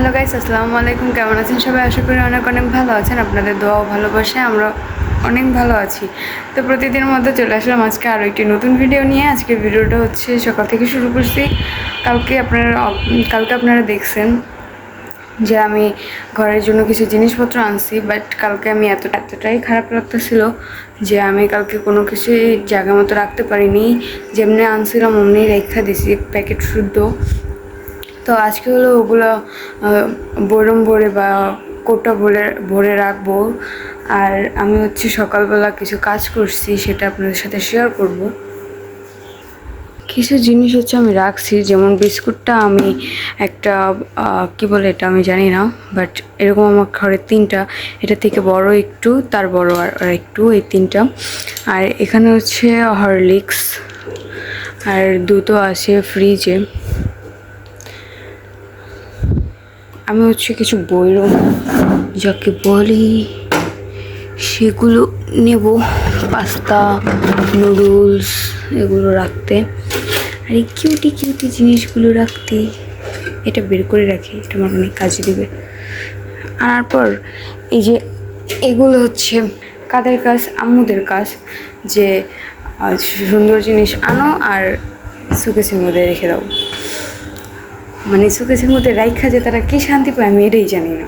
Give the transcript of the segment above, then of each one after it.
Hello guys, আসসালামু আলাইকুম। কেমন আছেন সবাই? আশা করি অনেক অনেক ভালো আছেন। আপনাদের দোয়াও ভালোবাসে আমরা অনেক ভালো আছি। তো প্রতিদিনের মধ্যে চলে আসলাম আজকে আরও একটি নতুন ভিডিও নিয়ে। আজকে ভিডিওটা হচ্ছে সকাল থেকে শুরু করছি। কালকে আপনারা কালকে আপনারা দেখছেন যে আমি ঘরের জন্য কিছু জিনিসপত্র আনছি বাট কালকে আমি এত এতটাই খারাপ লাগতেছিল যে আমি কালকে কোনো কিছুই জায়গা মতো রাখতে পারিনি। যেমনি আনছিলাম, অমনি রেখা দিছি, প্যাকেট শুদ্ধ। তো আজকে হলো ওগুলো বরম ভরে বা কোটা ভরে ভরে রাখব। আর আমি হচ্ছে সকালবেলা কিছু কাজ করছি, সেটা আপনাদের সাথে শেয়ার করব। কিছু জিনিস হচ্ছে আমি রাখছি, যেমন বিস্কুটটা আমি একটা কি বলে এটা আমি জানি না বাট এরকম আমার ঘরে তিনটা, এটা থেকে বড় একটু, তার বড় আর একটু এই তিনটা। আর এখানে হচ্ছে হরলিক্স, আর দুটো আছে ফ্রিজে আমি হচ্ছে কিছু বইরম যাকে বলি সেগুলো নেব, পাস্তা, নুডলস এগুলো রাখতে। আর এই কিউটি কিউটি জিনিসগুলো রাখতে, এটা বের করে রাখি, এটা আমার অনেক কাজে দেবে। আনার পর এই যে এগুলো হচ্ছে কাদের কাজ? আম্মুদের কাজ, যে সুন্দর জিনিস আনো আর সুকেসের মধ্যে রেখে দাও। মানে সুকেসের মধ্যে রাইখা যে তারা কি শান্তি পায় আমি এটাই জানি না।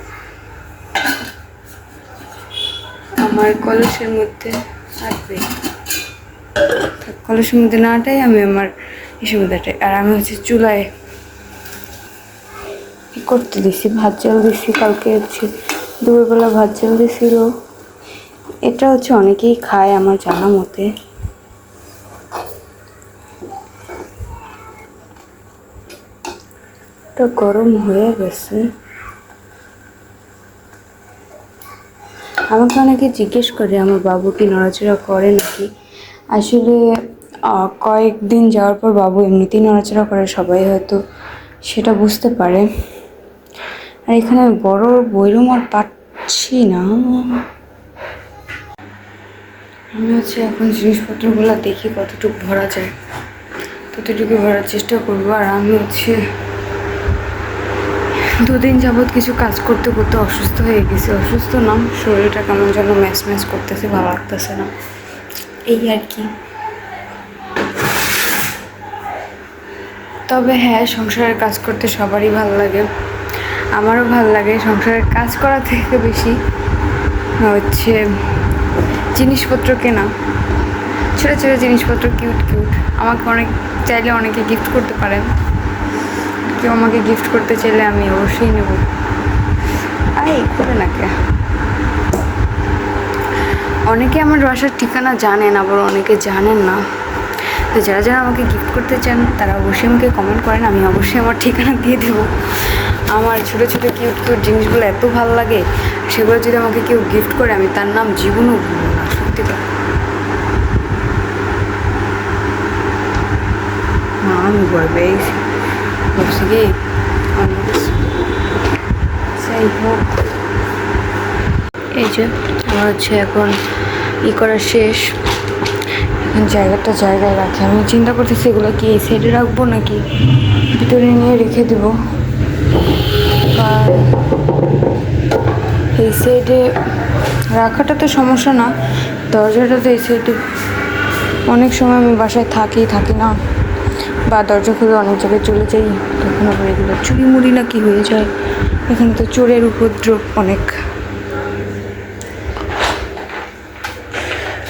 আমার কলসের মধ্যে আসবে থাক, কলসের মধ্যে না আটাই আমি আমার ইসের মধ্যে আর আমি হচ্ছে চুলায় করতে দিছি? ভাত চাল দিছি কালকে হচ্ছে দুপুরবেলা ভাত চাল দিছিল। এটা হচ্ছে অনেকেই খায় আমার জানা মতে। এটা গরম হয়ে গেছে। আমাকে অনেকে জিজ্ঞেস করে, আমার বাবু কি নড়াচড়া করে নাকি? আসলে কয়েকদিন যাওয়ার পর বাবু এমনিতেই নড়াচড়া করে, সবাই হয়তো সেটা বুঝতে পারে। আর এখানে বড় বৈরম আর পাচ্ছি না। আমি হচ্ছে এখন জিনিসপত্রগুলো দেখি কতটুকু ভরা যায়। ততটুকু ভরার চেষ্টা করব। আর আমি হচ্ছে দুদিন যাবৎ কিছু কাজ করতে করতে অসুস্থ হয়ে গেছি। অসুস্থ না, শরীরটা কেমন যেন ম্যাচ ম্যাচ করতেছে, ভালো লাগতেছে না। এই আর কি। তবে হ্যাঁ সংসারের কাজ করতে সবারই ভালো লাগে। আমারও ভালো লাগে সংসারের কাজ করা থেকে বেশি। হচ্ছে জিনিসপত্র কেনা। ছোটো ছোটো জিনিসপত্র কিউট কিউট আমাকে অনেক, চাইলে অনেকে গিফট করতে পারেন। কেউ আমাকে গিফট করতে চাইলে আমি অবশ্যই নেব। আরে করে না কে অনেকে আমার বাসার ঠিকানা জানেন আবার অনেকে জানেন না। তো যারা যারা আমাকে গিফট করতে চান, তারা অবশ্যই আমাকে কমেন্ট করেন, আমি অবশ্যই আমার ঠিকানা দিয়ে দেব। আমার ছোটো ছোটো কিউট কিউট জিনিসগুলো এত ভালো লাগে, সেগুলো যদি আমাকে কেউ গিফট করে, আমি তার নাম জীবনও ভুলব না সত্যি কথা। আমি ভয় পেয়েছি ভাবছি কি আমার যাই হোক। এই যে আমার হচ্ছে এখন ই করা শেষ। এখন জায়গাটা জায়গায় রাখি। আমি চিন্তা করতেছি এগুলো কি এই সাইডে রাখব নাকি ভিতরে নিয়ে রেখে দেবো? এই সাইডে রাখাটা তো সমস্যা না, দরজাটা তো এই সাইডে অনেক সময় আমি বাসায় থাকি থাকি না। বা দরজা খুলে অনেক জায়গায় চলে যাই, তখন আবার এগুলো চুরি মুড়ি না কি হয়ে যায়? এখানে তো চোরের উপদ্রব অনেক।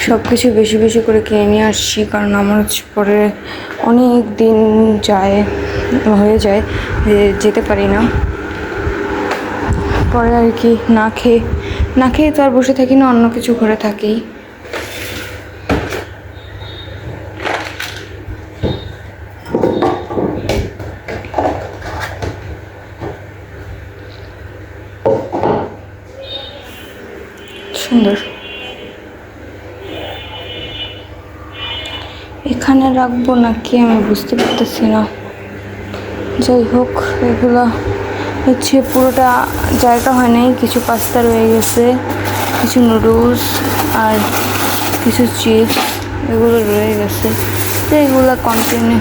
সব কিছু বেশি বেশি করে কিনে নিয়ে আসছি, কারণ আমার হচ্ছে পরে অনেক দিন যায়, হয়ে যায় যেতে পারি না। পরে আর কি না খেয়ে না খেয়ে তো আর বসে থাকি না, অন্য কিছু ঘরে থাকি। সুন্দর। এখানে রাখব নাকি আমি বুঝতে পারতেছি না। যাই হোক, এগুলো হচ্ছে পুরোটা জায়গা হয় নাই, কিছু পাস্তা রয়ে গেছে, কিছু নুডলস আর কিছু চিপস এগুলো রয়ে গেছে। তো এগুলো কন্টেনে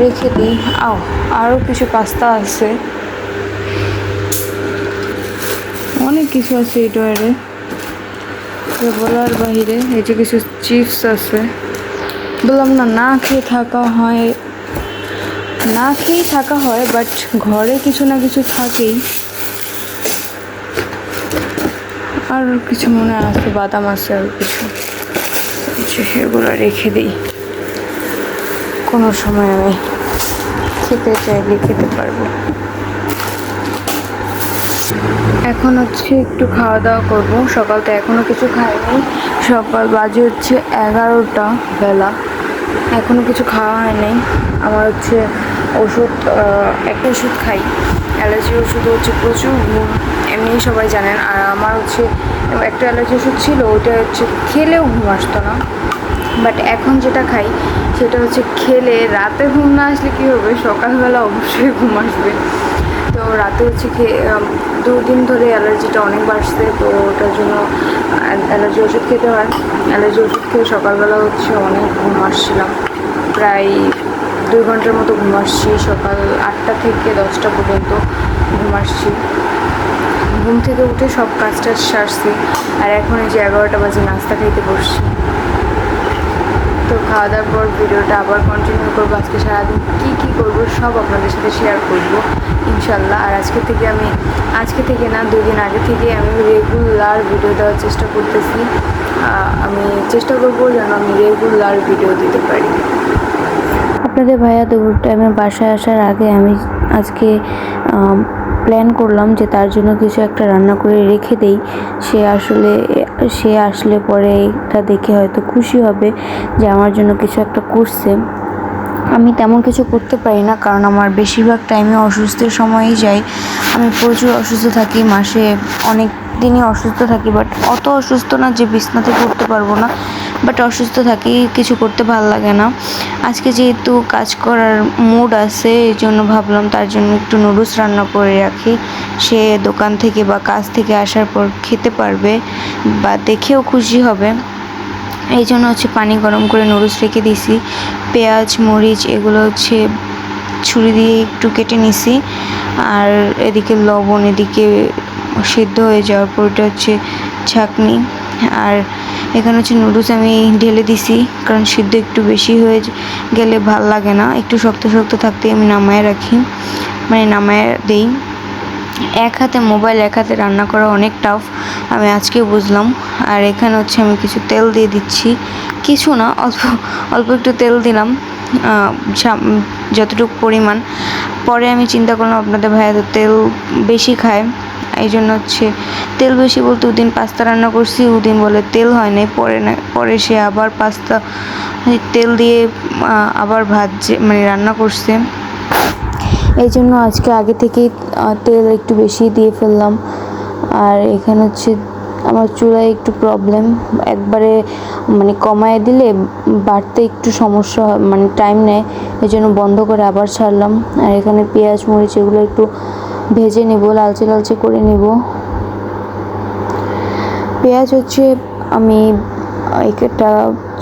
রেখে দিই। আও আরও কিছু পাস্তা আছে। অনেক কিছু আছে এই বলার বাহিরে এই যে কিছু চিপস আছে। বললাম, না না খেয়ে থাকা হয়। না খেয়েই থাকা হয় বাট ঘরে কিছু না কিছু থাকেই। আর কিছু মনে আছে, বাদাম আছে আর কিছু। সেগুলো রেখে দিই। কোনো সময় আমি খেতে চাইলে খেতে পারব। এখন হচ্ছে একটু খাওয়া দাওয়া করব। সকাল তো এখনও কিছু খাইনি। সকাল বাজে হচ্ছে এগারোটা বেলা। এখনও কিছু খাওয়া হয়নি। আমার হচ্ছে ওষুধ একটা ওষুধ খাই। অ্যালার্জি ওষুধ হচ্ছে প্রচুর ঘুম এমনি সবাই জানেন। আর আমার হচ্ছে একটা অ্যালার্জি ওষুধ ছিল ওটা হচ্ছে খেলেও ঘুম আসতো না। বাট এখন যেটা খাই, সেটা হচ্ছে খেলে রাতে ঘুম না আসলে কী হবে? সকালবেলা অবশ্যই ঘুম আসবে। রাতে হচ্ছে খেয়ে দুদিন ধরে অ্যালার্জিটা অনেক বাড়ছে তো ওটার জন্য অ্যালার্জি ওষুধ খেতে হয়। অ্যালার্জি ওষুধ খেয়ে সকালবেলা হচ্ছে অনেক ঘুম আসছিলাম। প্রায় দুই ঘণ্টার মতো ঘুম আসছি, সকাল আটটা থেকে দশটা পর্যন্ত ঘুম আসছি। ঘুম থেকে উঠে সব কাজটা সারছি, আর এখন এই যে এগারোটা বাজে নাস্তা খাইতে বসছি। তো খাওয়া দাওয়ার পর ভিডিওটা আবার কন্টিনিউ করব। আজকে সারাদিন কী কী করব সব আপনাদের সাথে শেয়ার করব। ইনশাল্লাহ। আর আজকে থেকে আমি আজকে থেকে না দুই দিন আগে থেকে আমি রেগুলার ভিডিও দেওয়ার চেষ্টা করতেছি। আমি চেষ্টা করব যেন আমি রেগুলার ভিডিও দিতে পারি। আপনাদের ভাইয়া দুপুর টাইমে বাসায় আসার আগে আমি আজকে প্ল্যান করলাম যে তার জন্য কিছু একটা রান্না করে রেখে দেই। সে আসলে সে আসলে পরে এটা দেখে হয়তো খুশি হবে যে আমার জন্য কিছু একটা করছে। আমি তেমন কিছু করতে পারি না, কারণ আমার বেশিরভাগ টাইমে অসুস্থের সময়ই যাই। আমি প্রচুর অসুস্থ থাকি, মাসে অনেক দিনই অসুস্থ থাকি বাট অত অসুস্থ না যে বিছনা করতে পারব না। বাট অসুস্থ থাকি, কিছু করতে ভালো লাগে না। আজকে যেহেতু কাজ করার মুড আছে, এই জন্য ভাবলাম তার জন্য একটু নুডলস রান্না করে রাখি। সে দোকান থেকে বা কাজ থেকে আসার পর খেতে পারবে, বা দেখেও খুশি হবে। এই জন্য হচ্ছে পানি গরম করে নুডলস রেখে দিছি পেঁয়াজ, মরিচ এগুলো হচ্ছে ছুরি দিয়ে একটু কেটে নিছি। আর এদিকে লবণ এদিকে সিদ্ধ হয়ে যাওয়ার পর এটা হচ্ছে ছাকনি। আর এখানে হচ্ছে নুডলস আমি ঢেলে দিছি, কারণ সিদ্ধ একটু বেশি হয়ে গেলে ভালো লাগে না। একটু শক্ত শক্ত থাকতেই আমি নামায় রাখি। মানে নামায় দেই। এক হাতে মোবাইল, এক হাতে রান্না করা অনেক টাফ আমি আজকে বুঝলাম। আর এখানে হচ্ছে আমি কিছু তেল দিয়ে দিচ্ছি। কিছু না, অল্প অল্প একটু তেল দিলাম। যতটুকু পরিমাণ। পরে আমি চিন্তা করলাম, আপনাদের ভাইয়া তো তেল বেশি খায়। এই জন্য হচ্ছে তেল বেশি বলতে ওদিন পাস্তা রান্না করছি ওদিন বলে তেল হয় নাই। পরে না, পরে সে আবার পাস্তা, তেল দিয়ে আবার ভাত মানে রান্না করছে। এই জন্য আজকে আগে থেকেই তেল একটু বেশি দিয়ে ফেললাম। আর এখানে হচ্ছে আমার চুলায় একটু প্রবলেম একবারে মানে কমায় দিলে বাড়তে একটু সমস্যা মানে টাইম নেয়। এই জন্য বন্ধ করে আবার ছাড়লাম। আর এখানে পেঁয়াজ, মরিচ এগুলো একটু ভেজে নেব, লালচে লালচে করে নেব। পেঁয়াজ হচ্ছে আমি একটা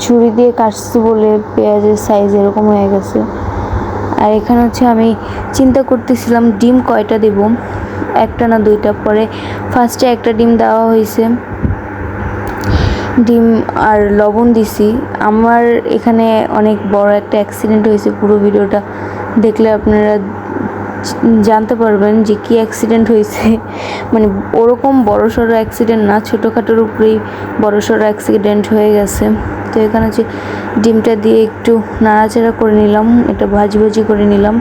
ছুরি দিয়ে কাটছি বলে পেঁয়াজের সাইজ এরকম হয়ে গেছে। আর এখানে হচ্ছে আমি চিন্তা করতেছিলাম ডিম কয়টা দেব? একটা না দুইটা? পরে ফার্স্টে একটা ডিম দেওয়া হয়েছে। ডিম আর লবণ দিছি। আমার এখানে অনেক বড় একটা অ্যাক্সিডেন্ট হয়েছে পুরো ভিডিওটা। দেখলে আপনারা জানতে পারবেন যে কী অ্যাক্সিডেন্ট হয়েছে। মানে ওরকম বড় সড়ো অ্যাক্সিডেন্ট না, ছোটোখাটোর উপরেই বড় সড়ো অ্যাক্সিডেন্ট হয়ে গেছে। তো এখানে হচ্ছে ডিমটা দিয়ে একটু নাড়াচাড়া করে নিলাম, এটা ভাজি ভাজি করে নিলাম।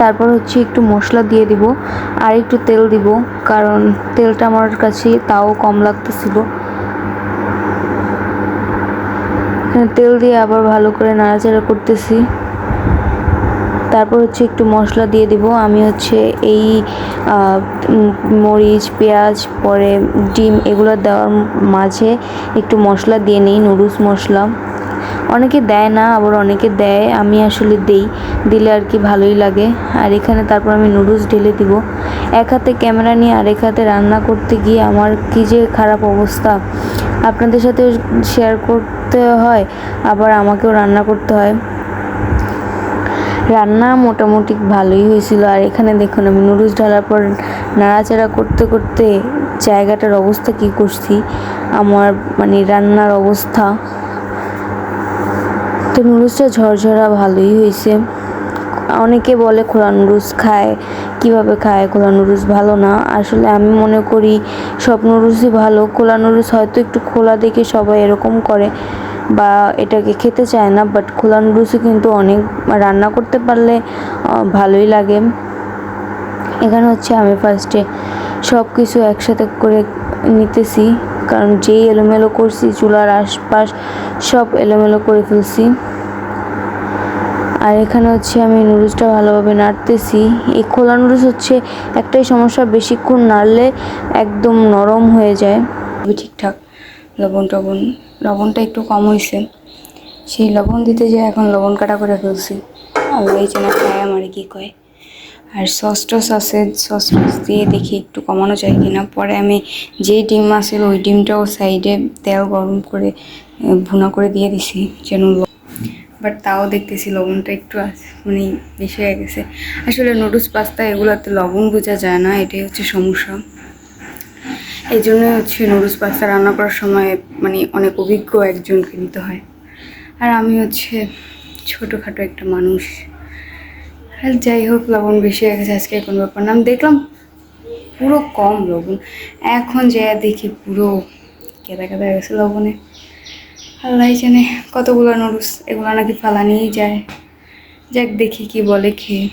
তারপর হচ্ছে একটু মশলা দিয়ে দিব, আর একটু তেল দিব, কারণ তেলটা আমার কাছে তাও কম লাগতেছিল। তেল দিয়ে আবার ভালো করে নাড়াচাড়া করতেছি। তারপর হচ্ছে একটু মশলা দিয়ে দিব। আমি হচ্ছে এই মরিচ, পেঁয়াজ, পরে ডিম এগুলো দেওয়ার মাঝে একটু মশলা দিয়ে নিই, নুডলস মশলা। অনেকে দেয় না, আবার অনেকে দেয়, আমি আসলে দেই। দিলে আর কি ভালোই লাগে। আর এখানে তারপর আমি নুডলস ঢেলে দিব। এক হাতে ক্যামেরা নিয়ে আরেক হাতে রান্না করতে গিয়ে আমার কী যে খারাপ অবস্থা। আপনাদের সাথে শেয়ার করতে হয়, আবার আমাকেও রান্না করতে হয়। রান্না মোটামুটি ভালোই হয়েছিল। আর এখানে দেখুন, আমি নুডলস ঢালার পর নাড়াচাড়া করতে করতে জায়গাটার অবস্থা কি করছি, আমার মানে রান্নার অবস্থা। তো নুডলসটা ঝরঝরা ভালোই হয়েছে। অনেকে বলে খোলা নুডলস খায়, কীভাবে খায় খোলা নুডলস ভালো না। আসলে আমি মনে করি সব নুডলসই ভালো, খোলা নুডলস হয়তো একটু খোলা দেখে সবাই এরকম করে। বা এটাকে খেতে চায় না বাট খোলা নুডলসও কিন্তু অনেক রান্না করতে পারলে ভালোই লাগে। এখানে হচ্ছে আমি ফার্স্টে সব কিছু একসাথে করে নিতেছি, কারণ যেই এলোমেলো করছি, চুলার আশপাশ সব এলোমেলো করে ফেলছি। আর এখানে হচ্ছে আমি নুডলসটা ভালোভাবে নাড়তেছি। এই খোলা নুডলস হচ্ছে একটাই সমস্যা বেশিক্ষণ নাড়লে একদম নরম হয়ে যায়। ঠিকঠাক লবণ টবণ লবণটা একটু কম হয়েছে সেই লবণ দিতে যে এখন লবণ কাটা করে ফেলছি। আল্লাহ যেন খায় আমার, কি কয়? আর সস টস আছে, সস টস দিয়ে দেখি একটু কমানো যায় কিনা। পরে আমি যেই ডিম আছিল, ওই ডিমটাও সাইডে তেল গরম করে ভুনা করে দিয়ে দিছি, যেন বাট তাও দেখতেছি লবণটা একটু মানে বেশি হয়ে গেছে। আসলে নুডলস পাস্তা এগুলোতে লবণ বোঝা যায় না, এটাই হচ্ছে সমস্যা। এই জন্য হচ্ছে নুডলস পাস্তা রান্না করার সময় মানে অনেক অভিজ্ঞ একজনকে নিতে হয়। আর আমি হচ্ছে ছোটোখাটো একটা মানুষ। আর যাই হোক, লবণ বেশি হয়ে গেছে, আজকে কোনো ব্যাপার না। আমি দেখলাম পুরো কম লবণ। এখন যে দেখি পুরো কেদা কেদা হয়ে গেছে লবণে। আল্লাহ জানে কতগুলো নুডলস এগুলো নাকি ফালানিই যায়। যাক দেখি কি বলে খেয়ে।